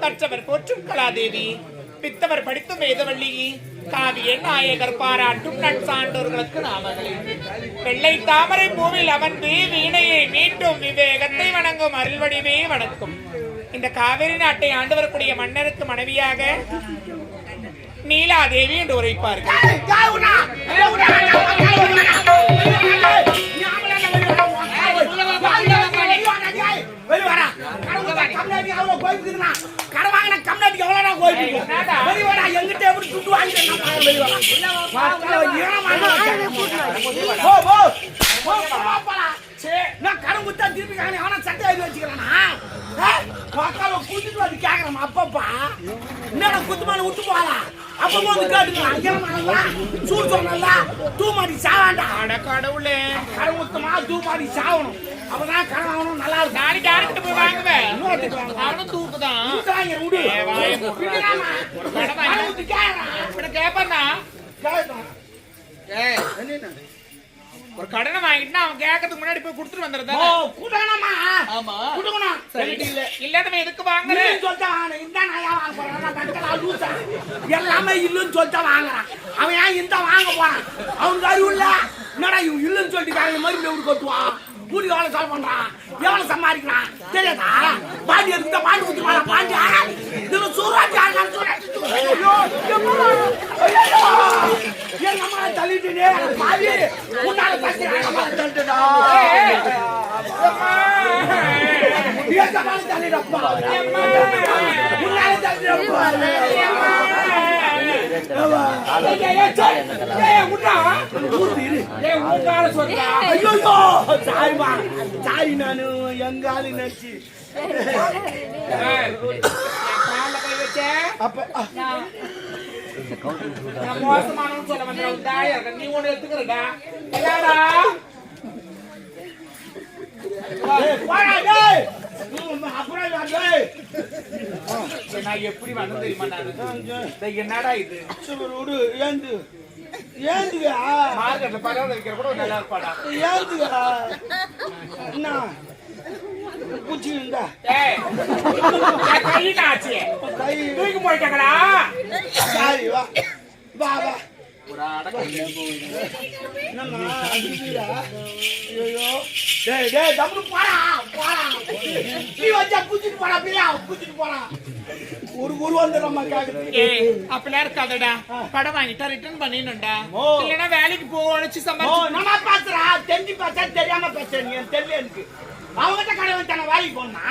கற்றவர் போற்றும் கலாதேவி பித்தவர் படித்தும் வேதவள்ளி காவிய நாயகர் பாராட்டும் நட்சான்றோர்களுக்கு நாமகளே வெள்ளை தாமரை பூவில் அமர்ந்து வீணையை மீட்டும் விவேகத்தை வணங்கும் அருள்வடிவே வணக்கும் இந்த காவிரி நாட்டை ஆண்டு வரக்கூடிய மன்னருக்கு மனைவியாக நீலாதேவி என்று உரைப்பார்கள் நான் கடன் குத்தா திருப்பி காணி அவனை சட்டை எழுதி வச்சுக்கிறானா மக்களை கூட்டிட்டு வந்து கேக்குறான் அப்பப்பா என்னடா குத்துமான விட்டு போகலாம் அப்பப்போ வந்து கேட்டுக்கலாம் ஏமாடா சூடு சொன்னல தூமாடி சாவாண்டா. அட கடவுளே. கடன் குத்தமா தூமாடி சாவணும். அப்பதான் கடன் வாங்கணும் நல்லா இருக்கும். நாளைக்கு யாருக்கிட்ட போய் வாங்குவேன் இன்னொருத்துக்கு வாங்க. அவனும் தூக்குறாங்க விடு. கேட்பானா ஏய், ஒரு கடனை வாங்கிட்டு அவன் கேட்கறதுக்கு முன்னாடி போய் கொடுத்துட்டு ஓ வந்துருந்தானே குடணுமா ஆமா குடுக்கணும் சரி இல்ல இல்லாதவன் எதுக்கு வாங்குற இல்லைன்னு சொல்லிட்டு வாங்கினேன். இந்த நாயா வாங்க போறான். எல்லாமே இல்லைன்னு சொல்லிட்டு வாங்குறான். அவன் ஏன் இந்த வாங்க போறான்? அவனுக்கு அறிவு இல்ல. என்னடா இவன் இல்லைன்னு சொல்லிட்டு காலையில மறுபடியும் கொட்டுவான்? கூலி வேலை சொல்ல பண்றான்? எவ்வளவு சம்பாதிக்கிறான்? தெரியாதா? பாண்டி எடுத்துட்டா பாண்டி குத்துருவானா? பாண்டியா? இதுல சூறாச்சி ஆடுறான், சூறாச்சி. ஐயோ, எம்மா. உன்னால தள்ளிட்டுடா. தள்ளிடப்பா. உன்னால தள்ளிடப்பா. சாய் நானு அப்ப மோசமானவன்னு சொல்ல வந்தேன். தாயா இருக்க. நீ ஒண்ணு எடுத்துக்கிறடா. போடா டேய் அப்புறம் டேய் நான் எப்படி வந்தேன் தெரியுமா நானு? என்னடா இது? விடு ஏந்து ஏந்துயா மார்க்கெட்ல பரவாயில்ல வைக்கிற கூட நல்லா இருப்பாடா. ஏந்துயா என்ன? பூச்சி இருந்தா? கை நாச்சு. கை. தூக்கி போயிட்டாங்களா சாரி வா. வா வா. ஒரு அடக்கம் என்னம்மா அடிக்கிறா? ஐயோ டேய் டேய் தம்பு போடா போடா. நீ வச்சா பூச்சிட்டு போடா பிரியா பூச்சிட்டு போடா. ஒரு ஒரு கேக்குது. ஏய், அப்படிலாம் இருக்காதடா. படம் வாங்கிட்டா ரிட்டர்ன் பண்ணிடணும்டா. ஓ. இல்லைன்னா வேலைக்கு போ உழைச்சு சம்பாதிச்சு நம்ம பேசுறா தெரிஞ்சு தெரியாம பேச நீ எனக்கு தெரியல எனக்கு அவங்ககிட்ட கடை வச்சான வேலைக்கு போனா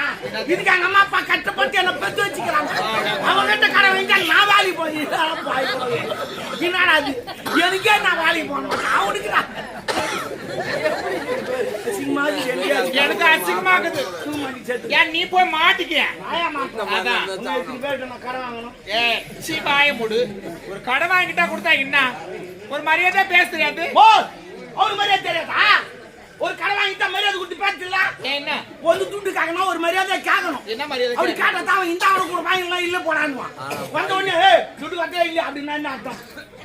இதுக்கு எங்க அம்மா அப்பா கஷ்டப்பட்டு என்ன பெத்து வச்சுக்கிறாங்க. அவங்ககிட்ட கடை வச்சா நான் வேலைக்கு போய் என்னடா அது? எனக்கே நான் வேலைக்கு போனேன் அவனுக்கு நான் எனக்கு ஏன் நீ போய் மாட்டிக்க ஏ முடு. ஒரு கடை வாங்கிட்டா கொடுத்தா என்ன? ஒரு மரியாதை பேச தெரியாது ஒரு மரியாதை தெரியாதா? ஒரு கடை வாங்கிட்டா மரியாதை கொடுத்து பேசல என்ன? ஒரு துட்டு கேட்கணும் ஒரு மரியாதை கேட்கணும். என்ன மரியாதை அப்படி? கேட்டா அவன் இந்த அவனுக்கு கூட இல்ல போடான்னுவான். வந்த உடனே துட்டு கட்டே இல்ல அப்படின்னா என்ன அர்த்தம்?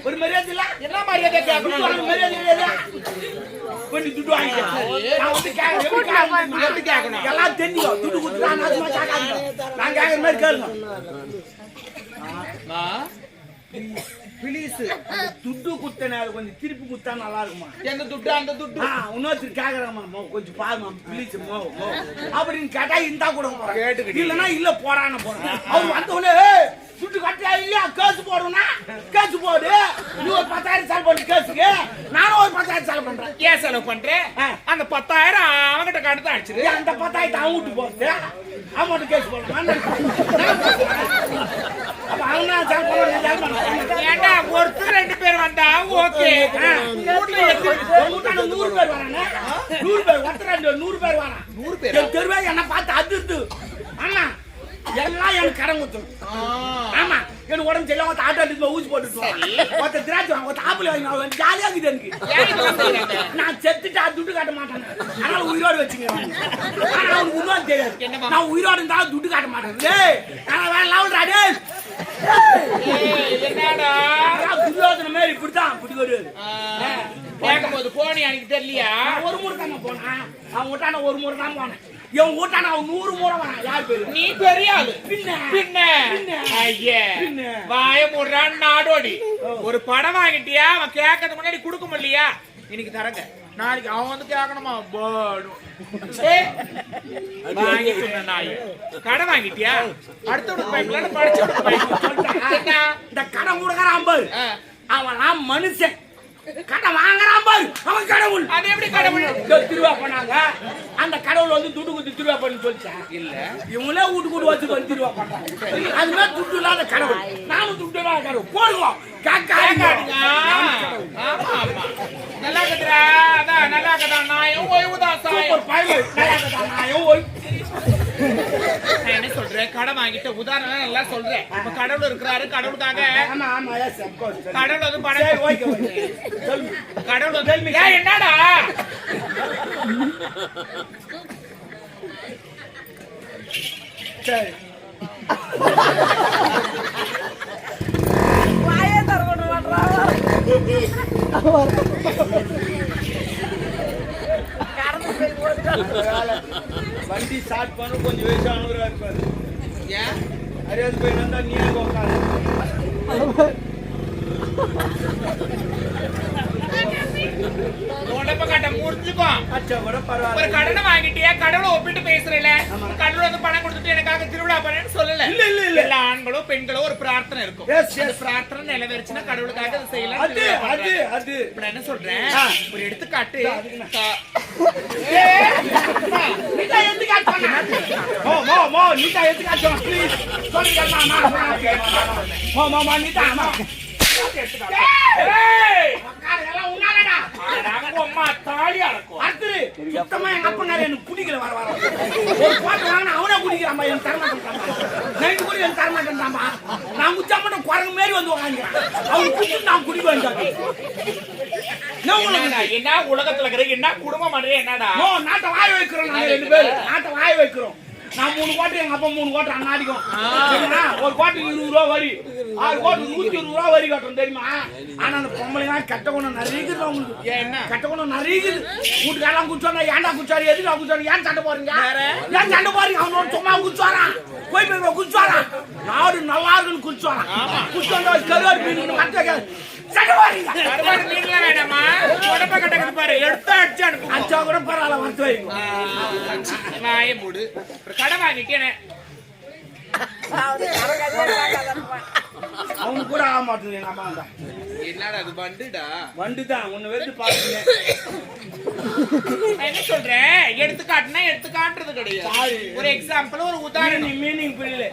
ஒரு மரியாதை இல்ல? என்ன மரியாதை கேட்கணும்? வாங்க மரியாதை இல்லையா கொஞ்சம் துட்டு வாங்கிக்க நான் வந்து கேட்கணும் எப்படி கேட்கணும்? எல்லாம் தெரியும். துட்டு கொடுத்துட்டா நான் சும்மா கேட்காதீங்க நான் கேட்கற மாதிரி கேளுங்க? ப்ளீஸ். துட்டு குத்த நேரம் கொஞ்சம் திருப்பி குத்தா நல்லா இருக்குமா? எந்த துட்டு அந்த துட்டு? இன்னொருத்தர் கேக்குறாமா கொஞ்சம் பாருமா ப்ளீஸ் மோ மோ. அப்படின்னு கேட்டா இந்தா கூட போறேன் கேட்டுக்கிட்டு. இல்லனா இல்ல போறான்னு போறேன் அவர் வந்த உடனே "ஏய், துட்டு கட்டியா இல்லையா? கேஸ் போடுனா கேஸ் போடு. நீ ஒரு பத்தாயிரம் செலவு பண்ணி கேஸுக்கு. நானும் ஒரு பத்தாயிரம் செலவு பண்றேன். ஏன் செலவு பண்றேன். அந்த பத்தாயிரம் அவன்கிட்ட கடத்த அடிச்சிரு அந்த பத்தாயிரத்தை அவன் வீட்டு போறது அவன் கேஸ் போடுவான் அப்ப அவன் ஏண்டா ஒருத்தர் ரெண்டு பேர் வந்தா? ஓகே. நூறு பேர் வரானே? நூறு பேர் ஒருத்தர் ரெண்டு நூறு பேர் வரான். நூறு பேர்? தெருவே என்ன பார்த்து அதிர்த்து ஆமா எல்லாம் எனக்கு கடன் குத்தும். ஆமா எனக்கு உடம்பு சரியில்லை ஒருத்த ஆட்டோ எடுத்து ஊசி போட்டுட்டு. ஒருத்த திராட்சை ஒருத்த ஆப்பிள் வாங்கி ஜாலியா இருக்குது எனக்கு. நான் செத்துட்டா துட்டு காட்ட மாட்டேன். அதனால உயிரோடு வச்சுங்க. ஆனா அவனுக்கு இன்னொரு தெரியாது? நான் உயிரோடு இருந்தாலும் துட்டு காட்ட மாட்டேன். நான் வேற லெவல்டா ஏய், என்னடா? துரியோதன மாதிரி இப்படித்தான் இப்படி வருவாரு ஆ. கேட்கும்போது போனி எனக்கு தெரியலையா? ஒரு முறை அவன் வீட்டான ஒரு முறை தான் போனேன் என் வீட்டான அவன் நூறு முறை வரான் யார் பேரு? நீ பெரிய ஆளு பின்ன. பின்ன. பின்ன. ஐயே. பின்ன. வாய முடுறான் நாடோடி. ஒரு படம் வாங்கிட்டியா? அவன் கேட்கறதுக்கு முன்னாடி கொடுக்க முடியலையா? இன்னைக்கு தரங்க. நாளைக்கு அவன் வந்து கேட்கணுமா? வாங்கிட்டு வந்த நாய். கடை வாங்கிட்டியா? அடுத்த விடுக்கு பயப்படல படிச்சு விடுக்கு பயப்படல என்ன? இந்த கடன் கொடுக்கறான். அவன் மனுஷன். கடன் வாங்குறான் பாரு. அவன் கடவுள். அது எப்படி கடவுள்? திருவா பண்ணாங்க அந்த கடவுள் வந்து துட்டு குத்து திருவா பண்ணி சொல்லிச்சேன் இல்ல. இவங்களே வீட்டு கூட்டு வச்சு வந்து திருவா பண்றாங்க அது மாதிரி துட்டு இல்லாத கடவுள். நானும் துட்டு இல்லாத கடவுள். போடுவோம் நல்லா அதான் நல்லா இருக்குதா? நாயும் ஓய்வுதான் சாயம் பயல். நல்லா இருக்குதா? நாயும் ஓய் நான் என்ன சொல்றேன் கடை வாங்கிட்ட உதாரணம் நல்லா சொல்றேன். இப்ப கடவுள் இருக்கிறாரு of course. கடவுள் வந்து பணம் கடவுள் வந்து என்னடா? சரி. வண்டி ஸ்டார்ட் பண்ண கொஞ்சம் வயசானவரா இருப்பாரு. ya. Ada yang sepeda nonton dia bongkar. அச்சா கூட ஒரு கடனை வாங்கிட்டியா கடவுளை ஒப்பிட்டு பேசுறல. கடவுள் வந்து பணம் கொடுத்துட்டு எனக்காக திருவிழா பண்ணேன்னு சொல்லல இல்ல, இல்ல, இல்ல. எல்லா ஆண்களோ பெண்களோ ஒரு பிரார்த்தனை இருக்கும். அந்த பிரார்த்தனை நிறைவேறுச்சுன்னா கடவுளுக்காக அதை செய்யலாம் அது அது அது இப்ப என்ன சொல்றேன். ஒரு எடுத்துக்காட்டு நீட்டா எடுத்து காட்டுவாங்க மோ மோ மோ நீட்டா எடுத்து காட்டுவாங்க ப்ளீஸ் சொல்லுங்க மாமா மோ மோ மோ நீட்டா மா அம்மா எனக்கு வர வர அவனே என் என் நான் மாரி வந்து நான் என்ன உலகத்துல இருக்கிற என்ன குடும்பம் என்னடா? நாட்டை வாய வைக்கிறோம் நாங்க ரெண்டு பேரும். நாட்டை வாய வைக்கிறோம். நான் மூணு கோட்டை எங்க அப்பா மூணு கோட்டை அண்ணாடிக்கும் சரிங்களா? ஒரு கோட்டுக்கு இருபது ரூபா வரி. ஆறு கோட்டு நூத்தி இருபது ரூபா வரி கட்டணும் தெரியுமா? ஆனா அந்த பொம்பளைங்க கட்ட குணம் நிறைய ஏன் என்ன? கட்ட குணம் நிறைய வீட்டுக்காரெல்லாம் குடிச்சோன்னா ஏன்டா குடிச்சாரு? எதுக்கு குடிச்சாரு? ஏன் சண்டை போறீங்க? ஏன் சண்டை போறீங்க அவனோட சும்மா குடிச்சாரான் போய் போய் குடிச்சாரான் நாடு நல்லா இருக்குன்னு குடிச்சாரான் குடிச்சோன்னா கருவாடு மீன் மத்த அச்சா கூட பரவாயில்ல வந்து வைங்க மூடு. கடை வாங்கிட்டேனே. அவனுக்கு கூட ஆக மாட்டேங்குது எங்க அம்மா தான் என்னடா அது பண்டுடா வண்டு தான் ஒன்னு வெறுத்து பாருங்க என்ன சொல்றேன்? எடுத்துக்காட்டுனா எடுத்துக்காட்டுறது கிடையாது. ஒரு எக்ஸாம்பிள் ஒரு உதாரணம். மீனிங் மீனிங் புரியல.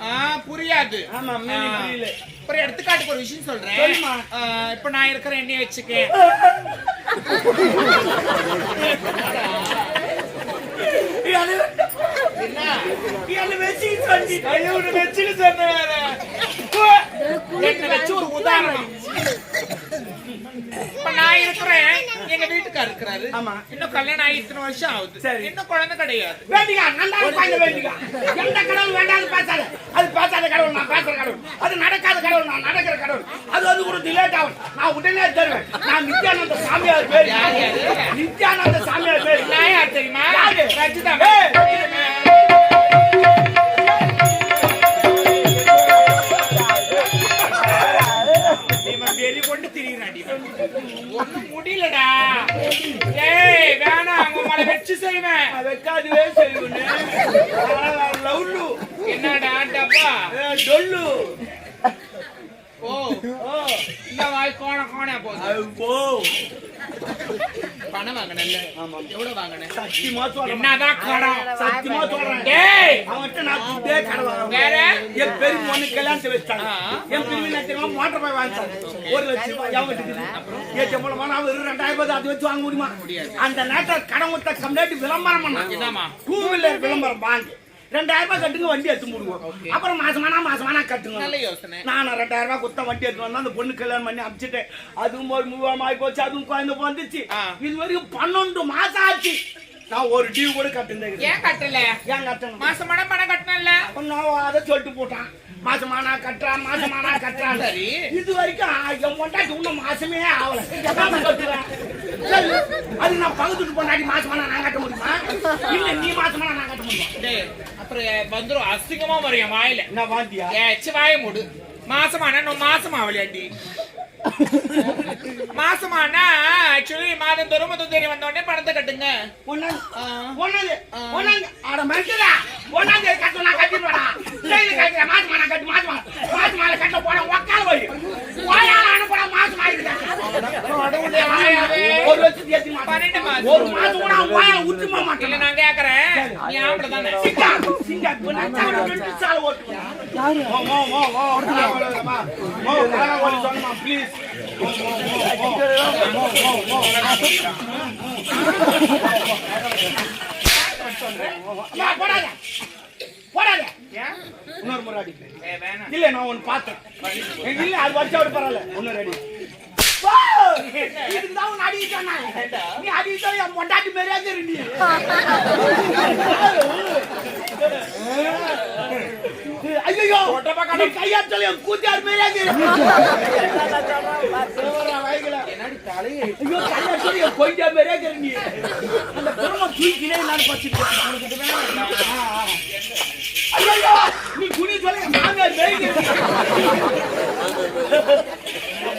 புரியாது. ஆமா, ஆ, புரியல. ஒரு எடுத்துக்காட்டுக்கு ஒரு விஷயம் சொல்றேன். இப்ப நான் இருக்கிற எண்ணெய் வச்சுக்க வச்சு ஒரு உதாரணம். இப்ப நான் இருக்கிறேன். எங்க இருக்கிறாரு. ஆமா. இன்னும் கல்யாணம் ஆகி இத்தனை வருஷம் ஆகுது. இன்னும் குழந்தை கிடையாது. வேண்டிக்கா நல்லா பாய்ந்த வேண்டிக்கா. எந்த கடவுள் வேண்டாம் பேசாத. அது பேசாத கடவுள் நான் பேசுற கடவுள். அது நடக்காத கடவுள் நான் நடக்கிற கடவுள். அது வந்து கூட டிலேட் ஆகும். நான் உடனே தருவேன். நான் நித்யானந்த சாமியார் பேர்? நித்யானந்த சாமியார் பேர். நான் தெரியுமா? ரஜிதா ஒண்ணும் முடியலடா. ஏய் வேணாம் அவங்க உங்களை வச்சு செய்வேன். வைக்காதவே செய்வேன். லவ்லு. என்னடா டப்பா? டொல்லு. ஓ இந்த வாய் கோண கோண போகுது. போ. பணம் வாங்கினல்ல எவ்வளவு வாங்கினேன் சத்தியமா சொல்றேன். என்னதான் கடன் சத்தியமா சொல்றேன். டேய்! அவன்கிட்ட நான் துட்டே கடன் வாங்க வேற? என் பெரிய பொண்ணு கல்யாணத்தை. என் பிரிவு மோட்டர் போய் வாங்கிட்டாங்க ஒரு லட்சம் ரூபாய் இருக்குது. நான் ரெண்டாயிரம் ரூபாய் அது வச்சு வாங்க முடியுமா. அந்த நேரத்தில் கடன் கொடுத்த கம்ப்ளைண்ட் விளம்பரம் பண்ணாங்க. என்னம்மா? டூ வீலர் விளம்பரம் வாங்கி. ரெண்டாயிரம் ரூபாய் கட்டுங்க வண்டி எடுத்து முடிவோம். அப்புறம் மாசமானா மாசமானா கட்டுங்க. நல்ல யோசனை. நான் ரெண்டாயிரம் ரூபாய் கொடுத்த வண்டி எடுத்து வந்தா அந்த பொண்ணு கல்யாணம் பண்ணி அமிச்சிட்டேன் அதுவும் ஒரு மூவாம் ஆகி போச்சு அதுவும் குழந்தை வந்துச்சு. இது வரைக்கும் பன்னெண்டு மாசம் ஆச்சு. நான் ஒரு டியூ கூட கட்டுந்தேன் ஏன் கட்டல? ஏன் கட்டணும்? மாசமான பணம் கட்டணும்ல. அதை சொல்லிட்டு போட்டான். மாசமானா கட்டுறான் மாசமானா கட்டுறான் சரி. இது வரைக்கும் என் பொண்டாட்டி இன்னும் மாசமே ஆகல. அது நான் பகுத்துட்டு பொண்டாட்டி மாசமான நான் கட்ட முடியுமா? இல்ல நீ மாசமான நான் கட்ட முடியுமா? டேய், அப்புறம் வந்துரும். அசிங்கமா என் வாயில. என்ன வாந்தியா? ஏச்சு வாய மூடு. மாசமானா நான் மாசமா விளையாடி மாசமானா ஆக்சுவலி மாதம் தோறும் முதல் தேதி பணத்தை கட்டுங்க. ஒன்னாந்து ஆ. ஒன்னாந்து ஒன்னாந்து அட மனுஷடா ஒன்னாந்து கட்டு நான் கட்டிடுவேடா. டெய்லி கட்டுற மாசமா நான் கட்டு மாசமா. மாசமா கட்ட போட உக்கால போய். ஒரு லட்சத்தி எத்தி பன்னெண்டு மாசம் போடாத. போடாத. இன்னொரு முறை அடி இல்ல நான் ஒன்னு பார்த்தேன். இல்ல அது வச்சா விட பரவாயில்ல. இன்னொரு அடி இதுதான் உன் அடி நீ அடி என் பொண்டாட்டி மாதிரியாச்சு இருந்தி ஐயோ கையாச்சல் என் கூத்தியார் மாதிரியாச்சு கொஞ்ச பேரே கருங்கி அந்த பெருமை தூக்கினே நான் பச்சிருக்கேன் நீ குனி சொல்ல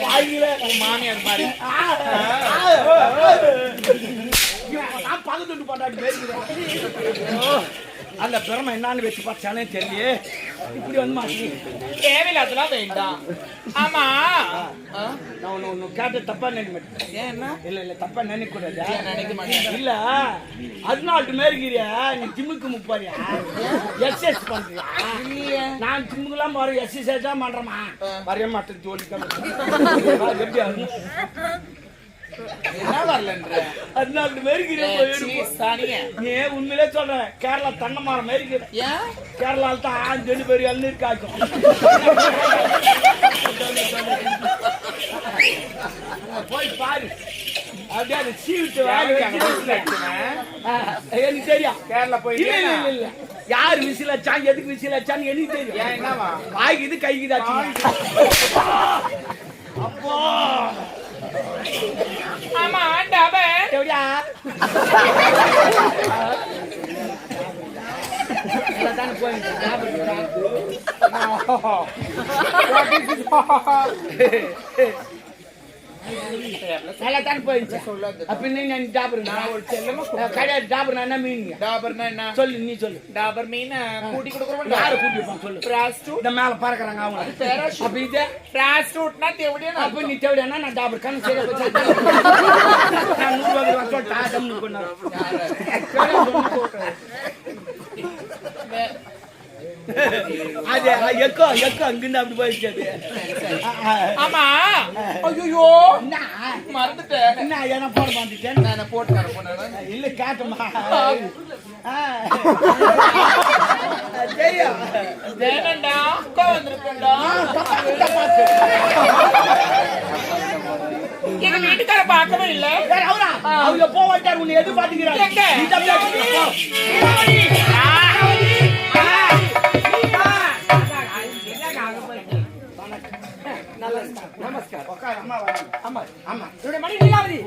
மாமியார் மாமியார் மாதிரி. பக்கத்து பாட்டாடி பேசுகிறேன் அந்த பெருமை என்னன்னு வச்சு பார்த்தானே தெரியல இப்படி வந்து மாட்டி. தேவையில்லாதெல்லாம் வேண்டாம். ஆமா? நான் ஒன்று ஒன்று கேட்ட தப்பா நினைக்க மாட்டேன். ஏன் என்ன இல்ல இல்ல தப்பா நினைக்க கூடாது? ஏன் நினைக்க மாட்டேன். இல்ல அறுநாட்டு மேற்கிறியா நீ ஜிம்முக்கு முப்பாரியா? எக்ஸசைஸ் பண்றியா? நான் ஜிம்முக்குலாம் போற எக்ஸசைஸ் தான் பண்றேமா வரைய மாட்டேன் ஜோலிக்காம எப்படி ஆகும்? என்ன வரலன்ற? அண்ணாண்டு மேரிக்கிறேன் நீ உண்மையிலே சொல்றேன் கேரளா தன்ன மாற மேரிக்கிறேன் ஏன்? கேரளால தான் ஆண் சொல்லி போய் பாரு. அப்படியே அந்த சீவிட்டு எனக்கு தெரியா கேரளா போய் இல்ல யார் விசில் அச்சா எதுக்கு விசில் அச்சான்னு எனக்கு தெரியும். வாய்க்குது கைக்குது அச்சா அப்போ! ஆமா ஆண்டாவ எப்படியா போய் நல்லா தானே போயிடுச்சு. சொல்லாத அப்ப நீ நான் டாபர் கிடையாது டாபர் என்ன மீனிங்க டாபர்னா என்ன? சொல்லு நீ சொல்லு. டாபர் மீன் கூட்டி கொடுக்குறோம் யாரு கூட்டிப்பான் சொல்லு? பிராஸ்டூட். இந்த மேல பறக்குறாங்க அவங்க அப்ப இது? பிராஸ்டூட்னா தேவடியா அப்ப நீ தேவையான நான் டாபர் கண்ணு நான் நூறு ரூபாய் சொல்லிட்டா அது எக்கோ எக்கோ அங்கிருந்து அப்படி போயிடுச்சு அது ஆமா. ஐயோ மறந்துட்டேன். என்ன என்ன போட மாட்டேன்? நான் போட்டு தர போனேன் இல்ல கேட்டமா. தெரியும். வேணண்டா அக்கா வந்திருக்கேன்டா எங்க வீட்டுக்கார பார்க்கவே இல்ல. அவங்க போவாட்டார் உன்னை எதிர்பார்த்துக்கிறார். நமஸ்காரம் உட்கார் அம்மா வராங்க ஆமா ஆமா என்னுடைய மனைவி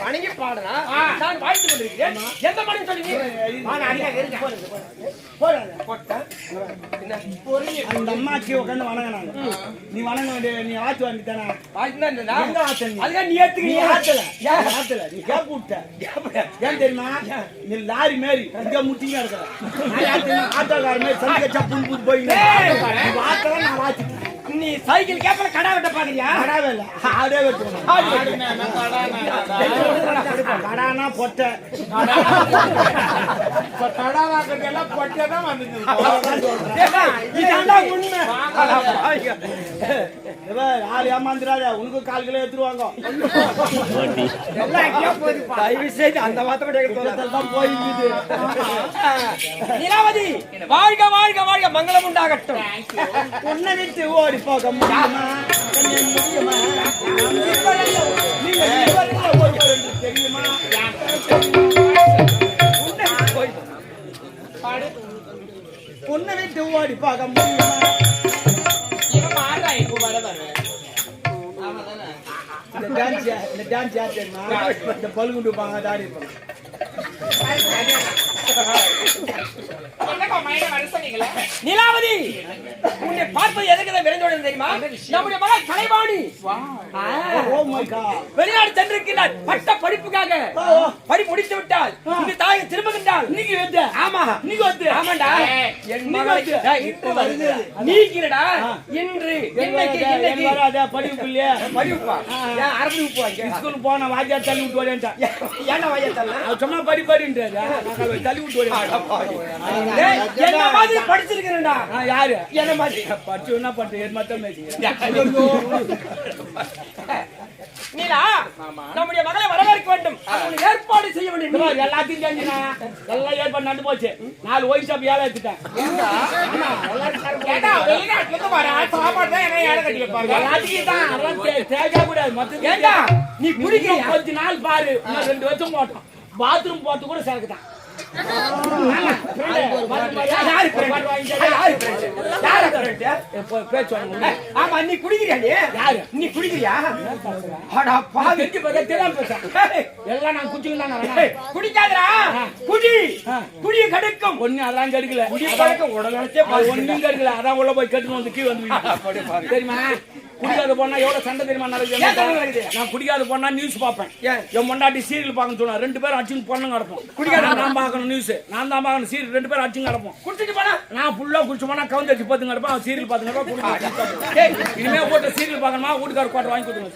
வணங்கி பாடுறா. நான் வாழ்த்து கொண்டிருக்கிறேன் எந்த மணி சொல்லி நான் அடிக்க இருக்கேன் அந்த அம்மாச்சி உட்காந்து வணங்கினாங்க நீ வணங்க வேண்டிய நீ ஆத்து வாங்கிட்டானா? நீ? நீ ஆத்தல. ஆத்தல. நீ கேப் விட்ட. ஏன் தெரியுமா? நீ லாரி மாரி இங்க முட்டிங்க இருக்கிற. ஆட்டோக்கார மாதிரி சந்திக்க சப்புன்னு போய் ஆத்தல நான் வாச்சிட்டேன் நீ சைக்கிள் கேப்பல கடா வெட்ட பாக்குறியா? கடாவே இல்ல ஆடே என்ன, கடானா பொட்டை. கடா வாங்குறதெல்லாம் பொட்டை தான் வந்துட்டு இதாண்டா உண்மை. யார் ஏமாந்துடாத உனக்கு கால் கிலோ எடுத்துருவாங்க. தயவு செய்து அந்த. தான் போயிருக்குது நிலாவதி வாழ்க வாழ்க வாழ்க. மங்களம் உண்டாகட்டும். உன்னை விட்டு ஓடி போக முடியுமா? தெரியுமா? உன்னை விட்டு ஓடி போக முடியுமா? டான்ஸ் இந்த டான்ஸ் யார் தெரியுமா இந்த பழுகுண்டு பாங்க தாடி இருப்பாங்க என்னப்பா மைன வர சொன்னீங்களே நிலாவதி உன்னை பார்ப்பது எதுக்கு விரைந்தோடு தெரியுமா? நம்முடைய மகள் கலைவாணி. ஆ. ஓ மை காட் வெளிநாடு சென்றிருக்கிறார் பட்ட படிப்புக்காக. படி முடித்து விட்டால் இந்த தாயை திரும்புகின்றால் இன்னைக்கு வந்து. ஆமா. இன்னைக்கு வந்து. ஆமாண்டா. என் மகளை இன்று வருது. நீக்கிறடா. இன்று. இன்னைக்கு இன்னைக்கு. வராத? படிப்பு இல்லையா படிப்புப்பா ஏன் அரபி உப்பு போன வாத்தியார் தள்ளி விட்டு வரேன்ட்டான் ஏன்டா வாயத்தல்ல அவன் சும்மா படி படின்றாரு தள்ளி விட்டு வரேன் என்ன மாதிரி படிச்சிருக்கிறேன்டா? ஆ, யாரு? என்ன மாதிரி? படிச்சு என்ன பண்றது? என் மத்தம் நீலா நம்முடைய மகளை வரவேற்க வேண்டும். ஏற்பாடு செய்ய வேண்டும். எல்லாத்தையும் தெரிஞ்சுனா எல்லாம் ஏற்பாடு நடந்து போச்சு. நாலு ஒயின் ஷாப் ஏழை எடுத்துட்டேன். சாப்பாடு தான் என்ன ஏழை கட்டி வைப்பாங்க தான் கூடாது மொத்தம் நீ இன்னும் கொஞ்ச நாள் பாரு. ரெண்டு வருஷம் போட்டோம். பாத்ரூம் போட்டு கூட சரக்கு தான் ஆமா நீ குடிக்கிறியா நீ யாரு? நீ குடிக்கிறியா அடா பாவி பார்த்தா தெரியாம எல்லாம் நான் குடிக்காதடா குடி ஆ. ஒண்ணு அதெல்லாம் கெடுக்கல குடி பழக்கம் உடனே ஒண்ணும் அதான் உள்ள போய் கட்டுன்னு வந்து கீழ வந்து தெரியுமா குடிக்காத போனா எவ்வளவு சண்டை தெரியுமா நடக்குது? நான் குடிக்காத போனா நியூஸ் பார்ப்பேன். ஏன்? என் முன்னாடி சீரியல் பார்க்கணும் சொன்னா ரெண்டு பேரும் அடிச்சுன்னு பொண்ணு கிடப்போம் குடிக்காத நான் பார்க்கணும் நியூஸ் நான் தான் பார்க்கணும் சீரியல் ரெண்டு பேரும் அடிச்சுன்னு கிடப்போம் குடிச்சிட்டு போனா நான் ஃபுல்லா குடிச்சு போனா கவுந்து அடிச்சு பார்த்து கிடப்பேன் அவன் சீரியல் பார்த்து கிடப்பேன் இனிமே போட்டு சீரியல் பார்க்கணுமா? வீட்டுக்கார கோட்டை வாங்கி கொடுத்துருங்க.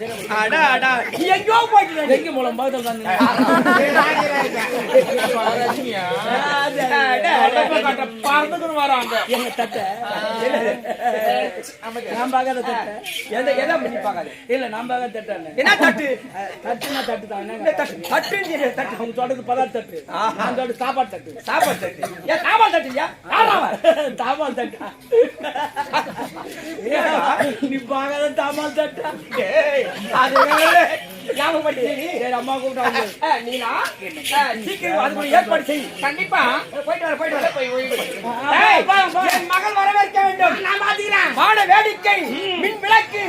நீ எங்கேயோ போயிட்டு எங்க மூலம் பக்கத்தில் தான் வராங்க. எங்க தட்டை? நான் பார்க்காத தட்டை. எதை எதை பண்ணி பார்க்காது. இல்ல பார்க்காத தட்டை என்ன தட்டு? தட்டுனா தட்டு தான். தட்டு? தட்டு? அவங்க சொல்றது பதார்த்த தட்டு. நான் சொல்றது சாப்பாடு தட்டு. சாப்பாடு தட்டு. ஏன் சாப்பாடு தட்டுயா தாமால் தட்டு. நீ பார்க்காத தாமால் தட்டு. அது அம்மா கூப்பிட்டாங்க நீனா? சீக்கிரம் அதுக்கு ஒரு ஏற்பாடு செய். கண்டிப்பா போயிட்டு வர, போயிட்டு வர. போய் ஓய்வு எடு. ஏய், என் மகள் வரவேற்க வேண்டும். நான் பாத்துக்கிறேன் வான வேடிக்கை, மின் விளக்கு.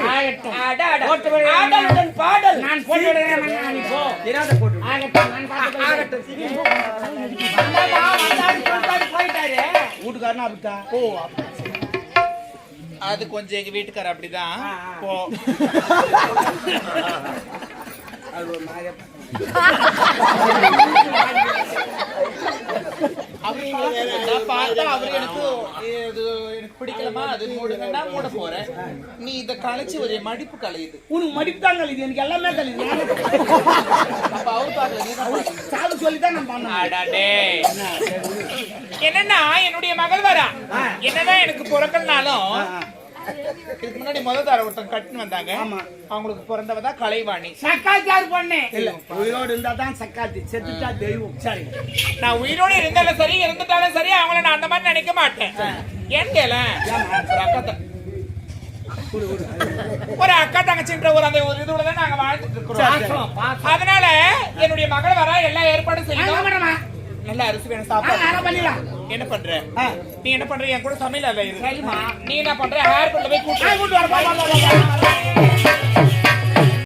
ஆடலுடன் பாடல். நான் போட்டு விடுறேன் போ. இராத. ஆகட்டும், நான். ஆகட்டும், போயிட்டாரு. வீட்டுக்காரனா ஓ அது கொஞ்சம் எங்க வீட்டுக்காரர் அப்படிதான் போ நான் பார்த்தா அவரு எனக்கு இது எனக்கு பிடிக்கலமா அது மூடுங்கன்னா மூட போறேன். நீ இத கலைச்சு ஒரு மடிப்பு கலையுது உனக்கு மடிப்பு தான் எனக்கு எல்லாமே கழிது அப்ப அவர் பார்க்கல நீ. சாது சொல்லி தான் நான் பண்ணேன் அடடே. என்னன்னா என்னுடைய மகள் வரா. என்னதான் எனக்கு பிறக்கலனாலும் இதுக்கு முன்னாடி முதல் தர ஒருத்தன் கட்டுன்னு வந்தாங்க. ஆமா. அவங்களுக்கு பிறந்தவ தான் கலைவாணி. இல்ல. உயிரோடு இருந்தா தான் சக்காத்தி செத்துட்டா தெய்வம். சரி. நான் உயிரோட இருந்தாலும் சரி இருந்துட்டாலும் சரி அவங்கள நான் அந்த மாதிரி நினைக்க மாட்டேன். ஏன் கேள? ஒரு அக்கா தங்கச்சின்ற ஒரு அந்த ஒரு இதுல தான் நாங்க வாழ்ந்துட்டு இருக்கிறோம். அதனால என்னுடைய மகள் வர எல்லா ஏற்பாடும் செய்யணும். நல்ல அரிசி வேணும் சாப்பாடு. பண்ணிடலாம். என்ன பண்ற. நீ என்ன பண்ற? என் கூட சமையல் அல்ல இது. நீ என்ன பண்ற? ஹேர் கொண்டு போய் கூட்டு